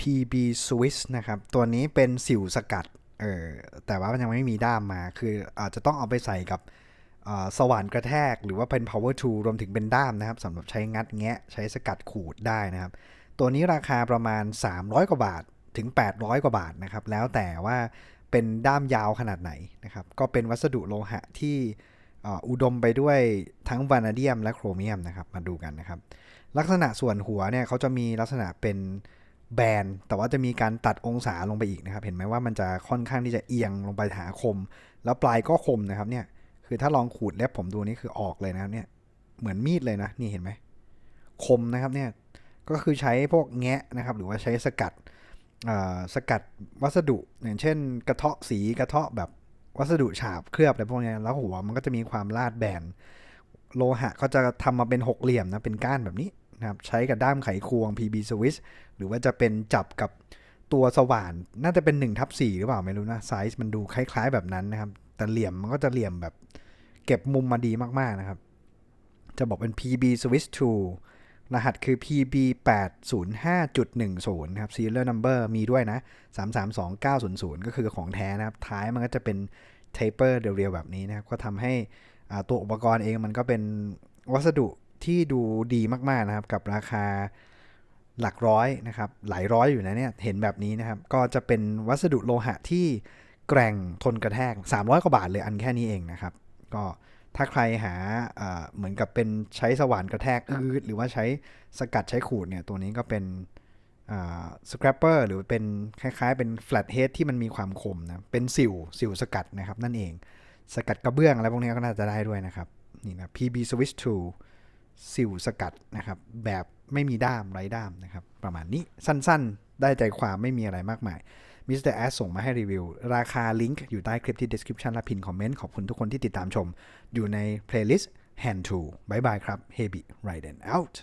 PB Swiss นะครับ ตัวนี้เป็นสิวสกัด เออ แต่ว่ามันยังไม่มีด้ามมา คืออาจจะต้องเอาไปใส่กับอ่าสว่านกระแทก หรือว่าเป็น power tool รวมถึงเป็นด้ามนะครับสำหรับใช้งัดแงะ ใช้สกัดขูดได้นะครับ ตัวนี้ราคาประมาณ 300 กว่าบาท ถึง 800 กว่าบาทนะครับ แล้วแต่ว่าเป็นด้ามยาวขนาดไหนนะครับ ก็เป็นวัสดุโลหะที่อุดมไปด้วยทั้งวานาเดียมและโครเมียมนะครับ มาดูกันนะครับ ลักษณะส่วนหัวเนี่ยเขาจะมีลักษณะเป็น แบนแต่ว่าจะมีการตัดองศาลงไปอีกนะครับ เห็นไหมว่ามันจะค่อนข้างที่จะเอียงลงไปหาคม แล้วปลายก็คมนะครับเนี่ยคือถ้าลองขูดเล็บผมดูนี่คือออกเลยนะครับเนี่ยเหมือนมีดเลยนะนี่เห็นไหมคมนะครับเนี่ยก็คือใช้พวกแงะนะครับ หรือว่าใช้สกัดสกัดวัสดุอย่างเช่น กระเทาะสีกระเทาะแบบวัสดุฉาบเคลือบอะไรพวกนี้แล้วหัวมันก็จะมีความลาดแบนโลหะก็จะทำมาเป็นหกเหลี่ยมนะเป็นก้านแบบนี้ นะครับใช้กับด้ามไขควง PB Swiss หรือว่าจะเป็นจับกับตัวสว่าน น่าจะเป็น1ทับ4หรือเปล่าไม่รู้นะไซส์มันดูคล้าย ๆแบบนั้นนะครับ แต่เหลี่ยมมันก็จะเหลี่ยมแบบเก็บมุมมาดีมากๆนะครับ จะบอกเป็น PB Swiss 2รหัสคือ PB 805.10นะครับ serial number มีด้วยนะ 332900 ก็คือของแท้นะครับ ท้ายมันก็จะเป็น taper เรียวๆแบบนี้นะครับ ก็ทำให้ตัวอุปกรณ์เองมันก็เป็นวัสดุ ที่ดูดีมากๆนะครับ กับราคาหลักร้อยนะครับ หลายร้อยอยู่นะเนี่ยเห็นแบบนี้นะครับ ก็จะเป็นวัสดุโลหะที่แกร่งทนกระแทก 300 กว่าบาทเลยอันแค่นี้เองนะครับ ก็ถ้าใครหาเหมือนกับเป็นใช้สว่านกระแทกอืดหรือว่าใช้สกัดใช้ขูดเนี่ยตัวนี้ก็เป็นสครับเปอร์หรือเป็นคล้ายๆ เป็นแฟลตเฮดที่มันมีความคมนะ เป็นสิวสิวสกัดนะครับนั่นเอง สกัดกระเบื้องอะไรพวกนี้ก็น่าจะได้ด้วยนะครับ นี่นะ PB Swiss 2 สิวสกัดนะครับ แบบไม่มีด้ามไร้ด้ามนะครับ ประมาณนี้สั้นๆ ได้ใจความไม่มีอะไรมากมายมิสเตอร์แอสส่งมาให้รีวิว ราคาลิงก์อยู่ใต้คลิปที่ description และพินคอมเมนต์ขอบคุณทุกคนที่ติดตามชม อยู่ในเพลย์ลิสต์ hand to บายบายครับ Hebi Raiden out